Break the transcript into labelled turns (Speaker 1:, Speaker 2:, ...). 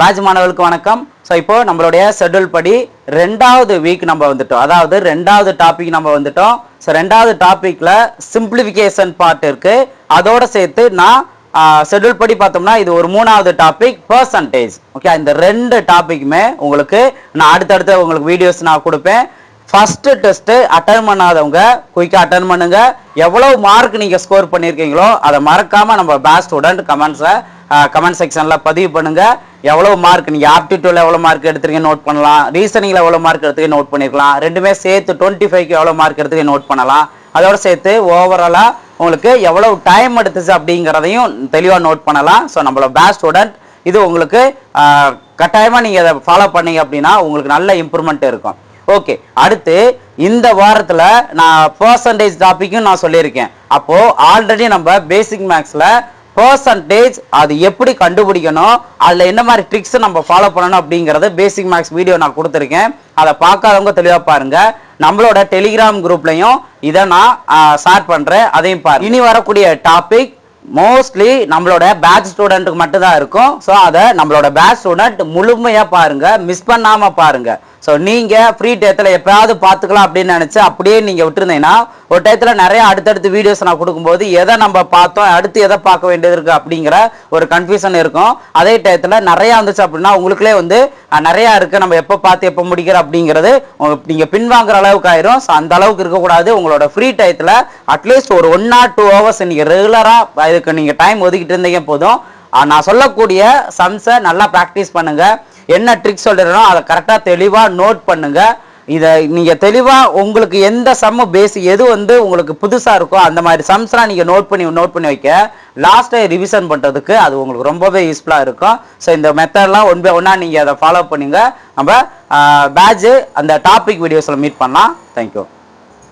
Speaker 1: Batch மாணவர்களுக்கு வணக்கம். So இப்போ நம்மளுடைய ஷெட்யூல் படி ரெண்டாவது வீக் நம்ம வந்துட்டோம். அதாவது ரெண்டாவது டாபிக் நம்ம வந்துட்டோம். ஸோ ரெண்டாவது டாப்பிக்கில் சிம்பிளிஃபிகேஷன் பார்ட் இருக்குது அதோட சேர்த்து நான் ஷெட்யூல் படி பார்த்தோம்னா இது ஒரு மூணாவது டாபிக் பர்சன்டேஜ் ஓகே இந்த ரெண்டு டாப்பிக்குமே உங்களுக்கு நான் அடுத்தடுத்த உங்களுக்கு வீடியோஸ் நான் கொடுப்பேன். ஃபஸ்ட்டு டெஸ்ட்டு அட்டன் பண்ணாதவங்க குயிக்காக அட்டன் பண்ணுங்க. எவ்வளவு மார்க் நீங்கள் ஸ்கோர் பண்ணியிருக்கீங்களோ அதை மறக்காமல் நம்ம பேஸ்ட் ஸ்டூடெண்ட் கமெண்ட்ஸை கமெண்ட் செக்ஷனில் பதிவு பண்ணுங்கள் எவ்வளவு மார்க் நீங்க ஆப்டிடியூட்ல எவ்வளவு மார்க் எடுத்துருக்கீங்க நோட் பண்ணலாம். ரீசனிங்ல எவ்வளவு மார்க் எடுத்துக்க நோட் பண்ணிருக்கலாம். ரெண்டுமே சேர்த்து டுவெண்ட்டி ஃபைவ்க்கு எவ்வளவு மார்க் எடுத்துக்க நோட் பண்ணலாம். அதோட சேர்த்து ஓவராலா உங்களுக்கு எவ்வளவு டைம் எடுத்துச்சு அப்படிங்கிறதையும் தெளிவா நோட் பண்ணலாம். ஸோ நம்மளோட பேஸ்ட் ஸ்டூடெண்ட் இது உங்களுக்கு கட்டாயமாக கட்டாயமா நீங்க ஃபாலோ பண்ணீங்க அப்படின்னா உங்களுக்கு நல்ல இம்ப்ரூவ்மெண்ட் இருக்கும். ஓகே அடுத்து இந்த வாரத்தில் நான் பர்சன்டேஜ் டாப்பிக்கும் நான் சொல்லியிருக்கேன். அப்போது ஆல்ரெடி நம்ம பேசிக் மேக்ஸில் பர்சன்டேஜ் அது எப்படி கண்டுபிடிக்கணும் அதில் என்ன மாதிரி ட்ரிக்ஸ் நம்ம ஃபாலோ பண்ணணும் அப்படிங்கிறத பேசிக் மேக்ஸ் வீடியோ நான் கொடுத்துருக்கேன். அதை பார்க்காதவங்க தெளிவாக பாருங்க. நம்மளோட டெலிகிராம் குரூப்லையும் இதை நான் ஷேர் பண்ணுறேன் அதையும் பாருங்க. இனி வரக்கூடிய டாபிக் மோஸ்ட்லி நம்மளோட பேட்ச் ஸ்டூடெண்ட்டுக்கு மட்டும்தான் இருக்கும். ஸோ அதை நம்மளோட பேட்ச் ஸ்டூடெண்ட் முழுமையாக பாருங்க. மிஸ் பண்ணாமல் பாருங்கள் ஸோ நீங்கள் ஃப்ரீ டயத்தில் எப்பயாவது பார்த்துக்கலாம் அப்படின்னு நினச்சி அப்படியே நீங்கள் விட்டுருந்தீங்கன்னா ஒரு டயத்தில் நிறைய அடுத்தடுத்து வீடியோஸ் நான் கொடுக்கும்போது எதை நம்ம பார்த்தோம் அடுத்து எதை பார்க்க வேண்டியது இருக்குது அப்படிங்கிற ஒரு கன்ஃபியூஷன் இருக்கும். அதே டயத்தில் நிறையா வந்துச்சு அப்படின்னா உங்களுக்குள்ளே வந்து நிறையா இருக்குது நம்ம எப்போ பார்த்து எப்போ முடிக்கிற அப்படிங்கிறது நீங்கள் பின்வாங்குற அளவுக்கு ஆயிரும். ஸோ அந்த அளவுக்கு இருக்கக்கூடாது. உங்களோட ஃப்ரீ டயத்தில் அட்லீஸ்ட் ஒரு ஒன் ஆர் டூ ஹவர்ஸ் நீங்கள் ரெகுலராக இதுக்கு நீங்கள் டைம் ஒதுக்கிட்டு இருந்தீங்க போதும். நான் சொல்லக்கூடிய சம்ஸை நல்லா ப்ராக்டிஸ் பண்ணுங்கள் என்ன ட்ரிக் சொல்றேனோ அதை கரெக்டாக தெளிவாக நோட் பண்ணுங்கள் இதை நீங்கள் தெளிவாக உங்களுக்கு எந்த சம்மு பேஸ் எது வந்து உங்களுக்கு புதுசாக இருக்கோ அந்த மாதிரி சம்ஸ்லாம் நீங்கள் நோட் பண்ணி நோட் பண்ணி வைக்க. லாஸ்ட்டை ரிவிஷன் பண்ணுறதுக்கு அது உங்களுக்கு ரொம்பவே யூஸ்ஃபுல்லாக இருக்கும். ஸோ இந்த மெத்தட்லாம் ஒன் பை ஒன்னாக நீங்கள் அதை ஃபாலோ பண்ணுங்கள் நம்ம பேட்ச் அந்த டாபிக் வீடியோஸில் மீட் பண்ணலாம். தேங்க்யூ